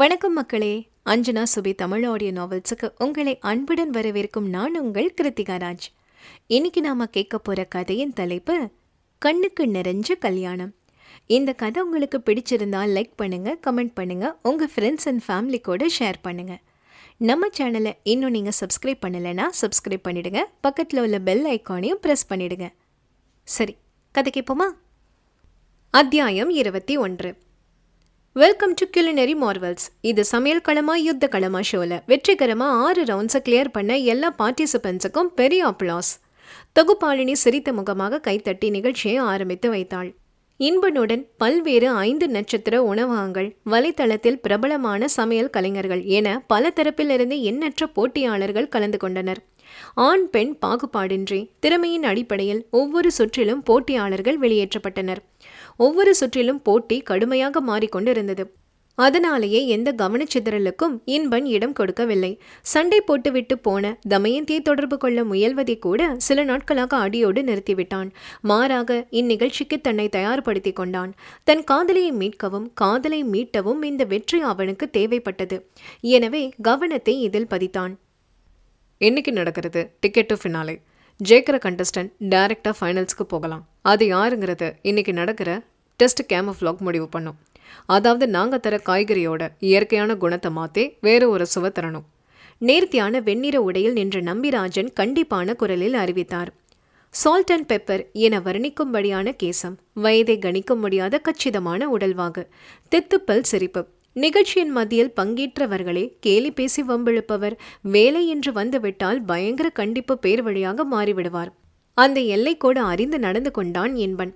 வணக்கம் மக்களே. அஞ்சனா சுபி தமிழ் ஆடியோ நாவல்ஸுக்கு உங்களை அன்புடன் வரவேற்கும் நான் உங்கள் கிருத்திகா ராஜ். இன்னைக்கு நாம கேட்க போற கதையின் தலைப்பு கண்ணுக்கு நிறைஞ்ச கல்யாணம். இந்த கதை உங்களுக்கு பிடிச்சிருந்தா லைக் பண்ணுங்க கமெண்ட் பண்ணுங்க உங்க ஃப்ரெண்ட்ஸ் அண்ட் ஃபேமிலி கூட ஷேர் பண்ணுங்க. நம்ம சேனலை இன்னும் நீங்கள் சப்ஸ்கிரைப் பண்ணலைன்னா சப்ஸ்கிரைப் பண்ணிடுங்க பக்கத்தில் உள்ள பெல் ஐக்கானையும் ப்ரெஸ் பண்ணிடுங்க. சரி கதை கேட்போமா அத்தியாயம் இருபத்தி ஒன்று. வெல்கம் டு கியூலினரி மார்வல்ஸ் இது சமையல் களமா யுத்த களமா ஷோல வெற்றிகரமா ஆறு ரவுண்ட்ஸை கிளியர் பண்ண எல்லா பார்ட்டிசிபென்ட்ஸுக்கும் பெரிய அப்ளாஸ் தொகுப்பாளினி சிரித்த முகமாக கைத்தட்டி நிகழ்ச்சியை ஆரம்பித்து வைத்தாள். இன்பனுடன் பல்வேறு ஐந்து நட்சத்திர உணவகங்கள் வலைத்தளத்தில் பிரபலமான சமையல் கலைஞர்கள் என பல தரப்பிலிருந்து எண்ணற்ற போட்டியாளர்கள் கலந்து கொண்டனர். ஆண் பெண் பாகுபாடின்றி திறமையின் அடிப்படையில் ஒவ்வொரு சுற்றிலும் போட்டியாளர்கள் வெளியேற்றப்பட்டனர். ஒவ்வொரு சுற்றிலும் போட்டி கடுமையாக மாறிக்கொண்டிருந்தது. அதனாலேயே எந்த கவனச்சிதறலுக்கும் இன்பன் இடம் கொடுக்கவில்லை. சண்டை போட்டுவிட்டு போன தமயந்தியை தொடர்பு கொள்ள முயல்வதை கூட சில நாட்களாக அடியோடு நிறுத்திவிட்டான். மாறாக இந்நிகழ்ச்சிக்கு தன்னை தயார்படுத்தி கொண்டான். தன் காதலியை மீட்கவும் காதலை மீட்டவும் இந்த வெற்றி அவனுக்கு தேவைப்பட்டது. எனவே கவனத்தை இதில் பதித்தான். என்னைக்கு நடக்கிறது? Ticket to finale. ஜெயிக்கிற கண்டஸ்டன்ட் டைரெக்டாக ஃபைனல்ஸ்க்கு போகலாம். அது யாருங்கிறது இன்னைக்கு நடக்கிற டெஸ்ட் கேமஃப்ளாக் முடிவு பண்ணும். அதாவது நாங்கள் தர காய்கறியோட இயற்கையான குணத்தை மாற்றி வேறு ஒரு சுவை தரணும். நேர்த்தியான வெண்ணிற உடையில் நின்ற நம்பிராஜன் கண்டிப்பான குரலில் அறிவித்தார். சால்ட் அண்ட் பெப்பர் என வர்ணிக்கும்படியான கேசம் வயதை கணிக்க முடியாத கச்சிதமான உடல்வாகு தித்துப்பல் சிரிப்பு. நிகழ்ச்சியின் மத்தியில் பங்கேற்றவர்களே கேலி பேசி வம்பிழுப்பவர் வேலை என்று வந்துவிட்டால் பயங்கர கண்டிப்பு பேர் வழியாக மாறிவிடுவார். அந்த எல்லைக்கோடு அறிந்து நடந்து கொண்டான் என்பன்.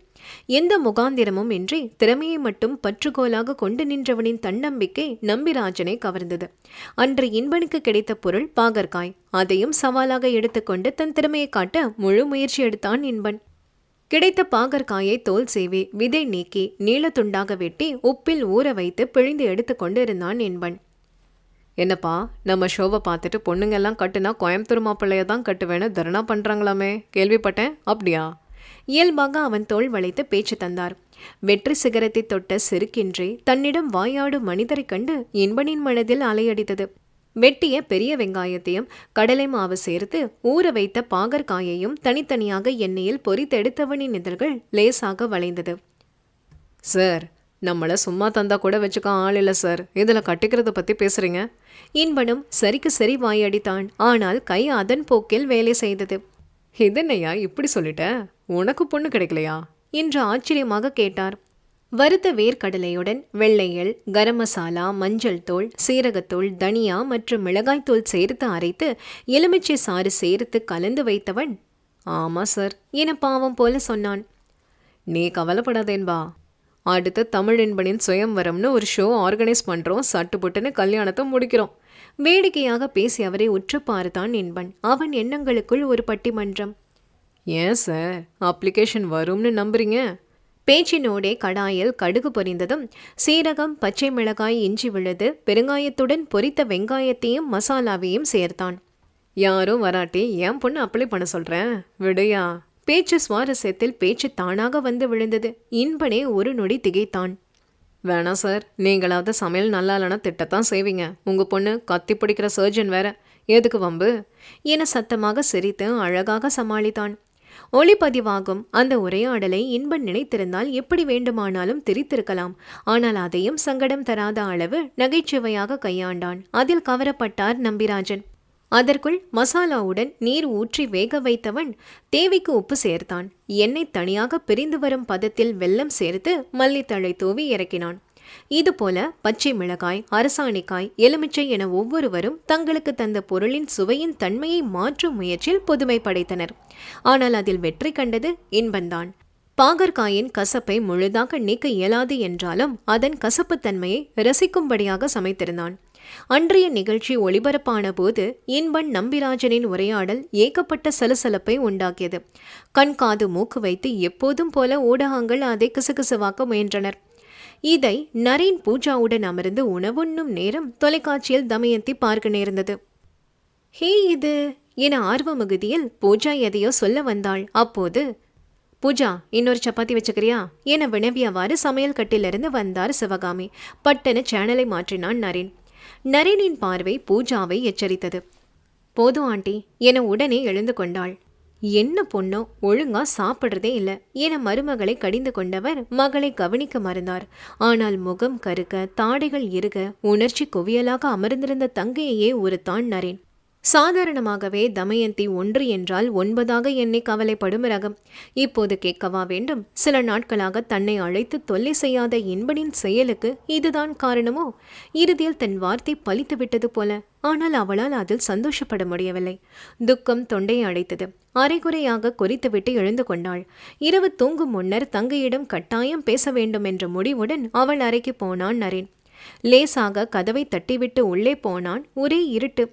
எந்த முகாந்திரமும் இன்றி திறமையை மட்டும் பற்றுகோலாக கொண்டு நின்றவனின் தன்னம்பிக்கை நம்பிராஜனை கவர்ந்தது. அன்று இன்பனுக்கு கிடைத்த பொருள் பாகற்காய். அதையும் சவாலாக எடுத்துக்கொண்டு தன் திறமையை காட்ட முழு முயற்சி எடுத்தான் இன்பன் கிடைத்த பாகற்காயை தோல் சேவி விதை நீக்கி நீளத்துண்டாக வெட்டி உப்பில் ஊற வைத்து பிழிந்து எடுத்துக்கொண்டு இருந்தான் என்பன். என்னப்பா நம்ம ஷோவை பார்த்துட்டு பொண்ணுங்கெல்லாம் கட்டுனா கோயம்புத்தூர் மாப்பிள்ளைய தான் கட்டுவேன்னு தர்ணா பண்ணுறாங்களாமே கேள்விப்பட்டேன். அப்படியா? இயல்பாக அவன் தோல் வளைத்து பேச்சு தந்தார். வெற்றி சிகரத்தை தொட்ட செருக்கின்றி தன்னிடம் வாயாடும் மனிதரைக் கண்டு இன்பனின் மனதில் அலையடித்தது. வெட்டிய பெரிய வெங்காயத்தையும் கடலை மாவு சேர்த்து ஊற வைத்த பாகற்காயையும் தனித்தனியாக எண்ணெயில் பொரித்தெடுத்தவனின் இதழ்கள் லேசாக வளைந்தது. சார் நம்மளை சும்மா தந்தா கூட வச்சுக்க ஆள் இல்லை சார். இதில் கட்டிக்கிறத பற்றி பேசுகிறீங்க இன்பனும் சரிக்கு சரி வாயடித்தான் ஆனால் கை அதன் போக்கில் வேலை செய்தது. இதென்னையா இப்படி சொல்லிட்ட? உனக்கு பொண்ணு கிடைக்கலையா? என்று ஆச்சரியமாக கேட்டார். வறுத்த வேர்க்கடலையுடன் வெள்ளையல் கரம் மசாலா மஞ்சள் தூள் சீரகத்தூள் தனியா மற்றும் மிளகாய்த்தூள் சேர்த்து அரைத்து எலுமிச்சை சாறு சேர்த்து கலந்து வைத்தவன் ஆமா சார் என பாவம் போல சொன்னான். நீ கவலைப்படாதேன்பா. அடுத்த தமிழ் என்பனின் சுயம்வரம்னு ஒரு ஷோ ஆர்கனைஸ் பண்ணுறோம் சட்டு புட்டுன்னு கல்யாணத்தை முடிக்கிறோம். வேடிக்கையாக பேசி அவரை உற்று பார்த்தான் என்பன். அவன் எண்ணங்களுக்குள் ஒரு பட்டிமன்றம். ஏன் சார் அப்ளிகேஷன் வரும்னு நம்புறீங்க? பேச்சினோடே கடாயில் கடுகு பொரிந்ததும் சீரகம் பச்சை மிளகாய் இஞ்சி விழுது பெருங்காயத்துடன் பொரித்த வெங்காயத்தையும் மசாலாவையும் சேர்த்தான். யாரும் வராட்டி என் பொண்ணு அப்ளை பண்ண சொல்கிறேன் விடையா. பேச்சு சுவாரஸ்யத்தில் பேச்சு தானாக வந்து விழுந்தது. இன்பனே ஒரு நொடி திகைத்தான். வேணாம் சார் நீங்களாவது சமையல் நல்லா இல்லைன்னா திட்டத்தான் செய்வீங்க. உங்கள் பொண்ணு கத்தி பிடிக்கிற சர்ஜன் வேற. எதுக்கு வம்பு? என சத்தமாக சிரித்து அழகாக சமாளித்தான். ஒளிப்பதிவாகும். அந்த உரையாடலை இன்பன் நினைத்திருந்தால் எப்படி வேண்டுமானாலும் திரித்திருக்கலாம். ஆனால் அதையும் சங்கடம் தராத அளவு நகைச்சுவையாக கையாண்டான். அதில் கவரப்பட்டார் நம்பிராஜன். அதற்குள் மசாலாவுடன் நீர் ஊற்றி வேக வைத்தவன் தேவைக்கு உப்பு சேர்த்தான். எண்ணெய் தனியாக பிரிந்து வரும் பதத்தில் வெல்லம் சேர்த்து மல்லித்தழை தூவி இறக்கினான். இதுபோல பச்சை மிளகாய் அரசாணிக்காய் எலுமிச்சை என ஒவ்வொருவரும் தங்களுக்கு தந்த பொருளின் சுவையின் தன்மையை மாற்றும் முயற்சியில் புதுமை படைத்தனர். ஆனால் அதில் வெற்றி கண்டது இன்பந்தான். பாகற்காயின் கசப்பை முழுதாக நீக்க இயலாது என்றாலும் அதன் கசப்புத்தன்மையை ரசிக்கும்படியாக சமைத்திருந்தான். அன்றைய நிகழ்ச்சி ஒளிபரப்பான போது இன்பன் நம்பிராஜனின் உரையாடல் ஏகப்பட்ட சலசலப்பை உண்டாக்கியது. கண் காது மூக்கு வைத்து எப்போதும் போல ஊடகங்கள் அதை கிசுகிசுவாக்க முயன்றனர். இதை நரேன் பூஜாவுடன் அமர்ந்து உணவுண்ணும் நேரம் தொலைக்காட்சியில் தமயந்தி பார்க்க நேர்ந்தது. ஹே இது என ஆர்வ மிகுதியில் பூஜா எதையோ சொல்ல வந்தாள். அப்போது பூஜா இன்னொரு சப்பாத்தி வச்சுக்கிறியா? என வினவியவாறு சமையல் கட்டிலிருந்து வந்தார் சிவகாமி. பட்டன சேனலை மாற்றினான் நரேன். நரேனின் பார்வை பூஜாவை எச்சரித்தது. போதும் ஆண்டி என உடனே எழுந்து கொண்டாள். என்ன பொண்ணோ? ஒழுங்கா சாப்பிட்றதே இல்லை. என மருமகளை கடிந்து கொண்டவர் மகளை கவனிக்க மறந்தார். ஆனால் முகம் கருக்க தாடைகள் இருக உணர்ச்சி குவியலாக அமர்ந்திருந்த தங்கையையே ஒரு தான் நரேன். சாதாரணமாகவே தமயந்தி ஒன்று என்றால் ஒன்பதாக என்னை கவலைப்படும் ரகம். இப்போது கேட்கவா வேண்டும்? சில நாட்களாக தன்னை அழைத்து தொல்லை செய்யாத இன்பனின் செயலுக்கு இதுதான் காரணமோ? இறுதியில் தன் வார்த்தை பலித்து விட்டது போல. ஆனால் அவளால் அதில் சந்தோஷப்பட முடியவில்லை. துக்கம் தொண்டையை அடைத்தது. அரைகுறையாக குறித்துவிட்டு எழுந்து கொண்டாள். இரவு தூங்கும் முன்னர் தங்கையிடம் கட்டாயம் பேச வேண்டும் என்ற முடிவுடன் அவள் அறைக்கு போனான் நரேன். லேசாக கதவை தட்டிவிட்டு உள்ளே போனான் ஒரே இருட்டு.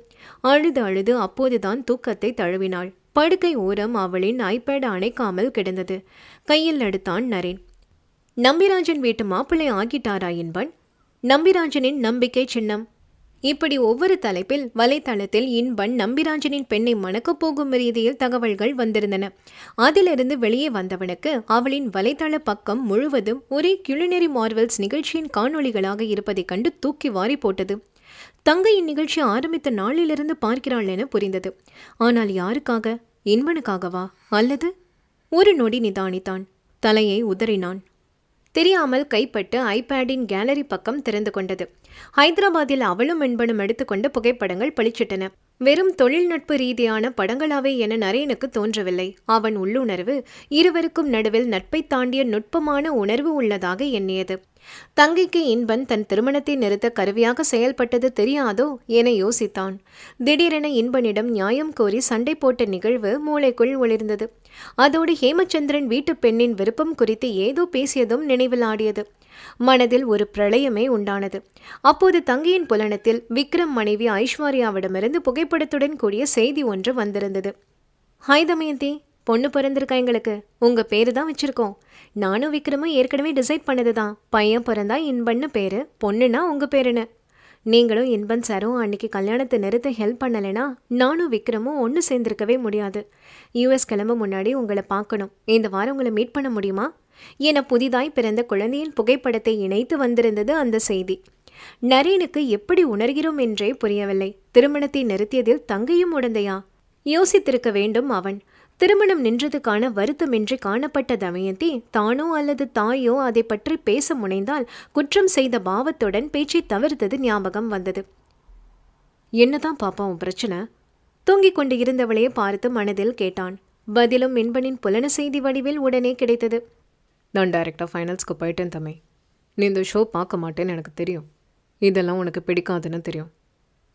அழுது அழுது அப்போதுதான் தூக்கத்தை தழுவினாள். படுக்கை ஓரம் அவளின் ஐபேட் அணைக்காமல் கிடந்தது. கையில் எடுத்தான் நரேன். நம்பிராஜன் வீட்டு மாப்பிள்ளை ஆகிட்டாரா என்பன். நம்பிராஜனின் நம்பிக்கை சின்னம். இப்படி ஒவ்வொரு தலைப்பில் வலைத்தளத்தில் இன்பன் நம்பிராஜனின் பெண்ணை மணக்கப் போகும் ரீதியில் தகவல்கள் வந்திருந்தன. அதிலிருந்து வெளியே வந்தவனுக்கு அவளின் வலைத்தள பக்கம் முழுவதும் ஒரே கிளிநெறி மார்வல்ஸ் நிகழ்ச்சியின் காணொளிகளாக இருப்பதைக் கண்டு தூக்கி வாரி போட்டது. தங்கையின் நிகழ்ச்சி ஆரம்பித்த நாளிலிருந்து பார்க்கிறாள் என புரிந்தது. ஆனால் யாருக்காக? இன்பனுக்காகவா? அல்லது? ஒரு நொடி நிதானித்தான். தலையை உதறினான். தெரியாமல் கைப்பட்டு ஐபேடின் கேலரி பக்கம் திறந்து கொண்டது. ஹைதராபாத்தில் அவளும் என்பனும் எடுத்துக்கொண்ட புகைப்படங்கள் பளிச்சிட்டன. வெறும் தொழில்நுட்ப ரீதியான படங்களாவே என நரேனுக்கு தோன்றவில்லை. அவன் உள்ளுணர்வு இருவருக்கும் நடுவில் நட்பை தாண்டிய நுட்பமான உணர்வு உள்ளதாக எண்ணியது. தங்கைக்கு இன்பன் தன் திருமணத்தை நிறுத்த கருவியாக செயல்பட்டது தெரியாதோ என யோசித்தான். திடீரென இன்பனிடம் நியாயம் கோரி சண்டை போட்ட நிகழ்வு மூளைக்குள் ஒளிர்ந்தது. அதோடு ஹேமச்சந்திரன் வீட்டு பெண்ணின் விருப்பம் குறித்து ஏதோ பேசியதும் நினைவில் ஆடியது மனதில் ஒரு பிரளயமே உண்டானது. அப்போது தங்கையின் புலனத்தில் விக்ரம் மனைவி ஐஸ்வர்யாவிடமிருந்து புகைப்படத்துடன் கூடிய செய்தி ஒன்று வந்திருந்தது. ஹாய் தமயந்தி பொண்ணு பிறந்திருக்கா எங்களுக்கு. உங்க பேரு தான் வச்சிருக்கோம். நானும் விக்ரமும் ஏற்கனவே டிசைட் பண்ணது தான் பையன் பிறந்தா இன்பன்னு பேரு பொண்ணுனா உங்கள் பேருன்னு. நீங்களும் இன்பன் சாரும் அன்னைக்கு கல்யாணத்தை நிறுத்த ஹெல்ப் பண்ணலைனா நானும் விக்ரமும் ஒன்று சேர்ந்திருக்கவே முடியாது. யூஎஸ் கிளம்ப முன்னாடி உங்களை பார்க்கணும். இந்த வாரம் உங்களை மீட் பண்ண முடியுமா? என புதிதாய் பிறந்த குழந்தையின் புகைப்படத்தை இணைத்து வந்திருந்தது அந்த செய்தி. நரேனுக்கு எப்படி உணர்கிறோம் என்றே புரியவில்லை. திருமணத்தை நிறுத்தியதில் தங்கையும் உடந்தையா? யோசித்திருக்க வேண்டும் அவன். திருமணம் நின்றதுக்கான வருத்தமின்றி காணப்பட்ட தமயந்தி தானோ அல்லது தாயோ அதை பற்றி பேச முனைந்தால் குற்றம் செய்த பாவத்துடன் பேச்சை தவிர்த்தது ஞாபகம் வந்தது. என்னதான் பாப்பா உன் பிரச்சனை? தூங்கிக் கொண்டு இருந்தவளையே பார்த்து மனதில் கேட்டான். பதிலும் மின்பனின் புலன செய்தி வடிவில் உடனே கிடைத்தது. நான் டைரெக்டாக ஃபைனல்ஸ்க்கு போயிட்டேன் தம்பி. நீ இந்த ஷோ பார்க்க மாட்டேன்னு எனக்கு தெரியும். இதெல்லாம் உனக்கு பிடிக்காதுன்னு தெரியும்.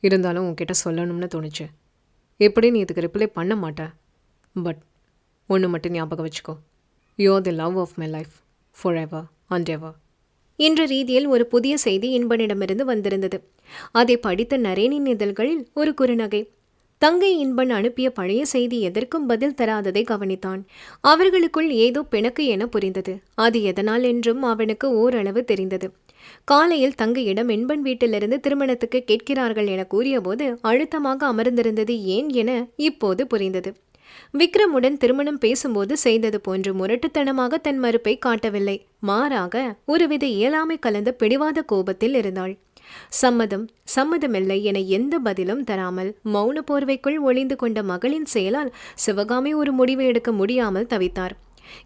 இருந்தாலும் உன்கிட்ட சொல்லணும்னு தோணுச்சு. எப்படி நீ இதுக்கு ரிப்ளை பண்ண மாட்டேன் பட் ஒன்று மட்டும் ஞாபகம் வச்சுக்கோ. You the love of my life forever and ever என்ற ரீதியில் ஒரு புதிய செய்தி இன்பனிடமிருந்து வந்திருந்தது. அதை படித்த நரேனின் இதழ்களில் ஒரு குறுநகை. தங்கை இன்பன் அனுப்பிய பழைய செய்தி எதற்கும் பதில் தராததை கவனித்தான். அவர்களுக்குள் ஏதோ பிணக்கு என புரிந்தது. அது எதனால் என்றும் அவனுக்கு ஓரளவு தெரிந்தது. காலையில் தங்கையிடம் இன்பன் வீட்டிலிருந்து திருமணத்துக்கு கேட்கிறார்கள் என கூறியபோது அழுத்தமாக அமர்ந்திருந்தது ஏன் என இப்போது புரிந்தது. விக்ரமுடன் திருமணம் பேசும்போது செய்தது போன்று முரட்டுத்தனமாக தன் மறுப்பை காட்டவில்லை. மாறாக ஒருவித இயலாமை கலந்த பிடிவாத கோபத்தில் இருந்தாள். சம்மதம் சம்மதமில்லை என எந்த பதிலும் தராமல் மௌன போர்வைக்குள் ஒளிந்து கொண்ட மகளின் செயலால் சிவகாமி ஒரு முடிவு எடுக்க முடியாமல் தவித்தார்.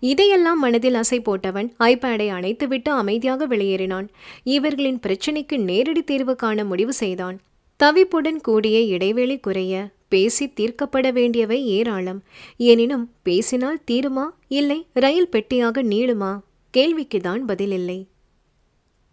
இதையெல்லாம் மனதில் அசை போட்டவன் ஐபேடை அணைத்துவிட்டு அமைதியாக வெளியேறினான். இவர்களின் பிரச்சினைக்கு நேரடி தீர்வு காண முடிவு செய்தான். தவிப்புடன் கூடிய இடைவெளி குறைய பேசி தீர்க்கப்பட வேண்டியவை ஏராளம். எனினும் பேசினால் தீருமா? இல்லை ரயில் பெட்டியாக நீளுமா? கேள்விக்குதான் பதிலில்லை